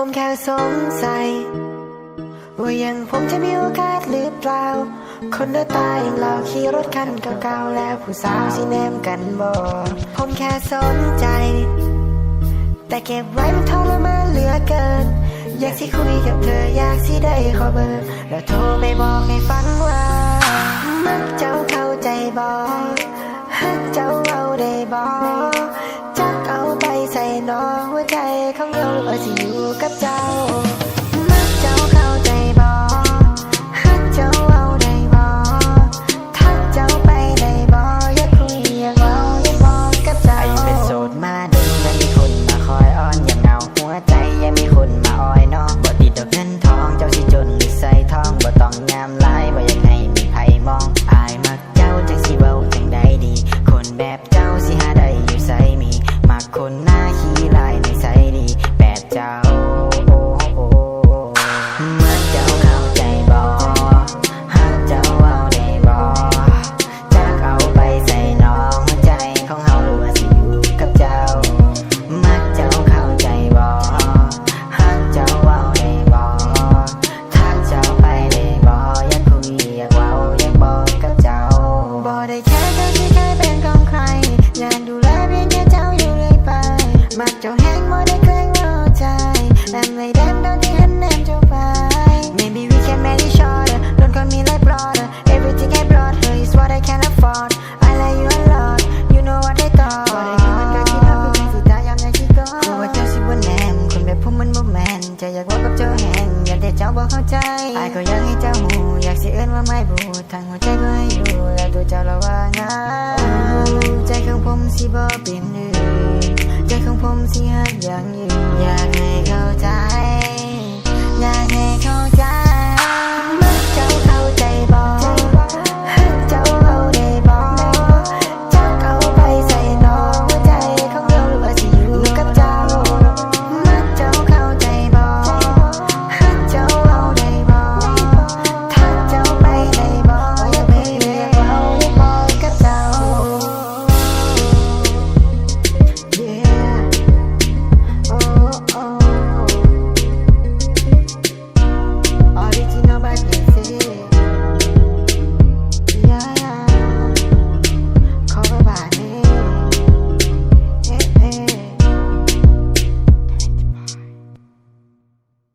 ผมแค่สงสัย ว่ายังผมจะมีโอกาสหรือเปล่า คนหน้าตาอย่างเราขี่รถคันเก่าๆแล้วผู้สาวสิแนมกันบ่ผมแค่สนใจ แต่เก็บไว้มันทรมานเหลือเกิน อยากสิคุยกับเธออยากสิได้ขอเบอร์ แล้วโทรไปบอกให้ฟังว่า ของเราว่าจะอยู่กับเจ้า เจ้ามื่อเจ้าเข้าใจบ่หากเจ้าเอาได้บ่จักเอาไปใส่น้องใจของเฮาหรือว่าสิอยู่กับเจ้ามักเจ้าเข้าใจบ่หักเจ้าเว้าได้บ่ทักเจ้าไปได้บ่อยากคุยอยากเว้าอยากบอกกับเจ้าบ่ได้แค่เธอที่เคยเป็นของใครอยากดูแลเพียงแค่เจ้าอยู่เลยไปมักเจ้าแห้งบ่ได้เคย แต่ไม่แดงโดนที่หันแนมเจ้าไป Maybe we can marry shorter Don't call me like brother Everything I brought her is what I can afford I like you a lot You know what I thought บ่ได้คิดมันก็คิดเอาคือเป็นสิตายามอยากคิดก่อนคือว่าเจ้าสิบ่แนมคนแบบผมมันบ่แมนจะอยากว่ากับเจ้าแหงอยากแต่เจ้าบ่เข้าใจอายก็อยากให้เจ้าหูอยากสิเอิ้นว่าไม่บูทางหัวใจก็ให้อยู่แล้วตัวเจ้าละว่าไงใจของผมสิบ่เป็นอื่นใจของผมสิฮักอย่างยืน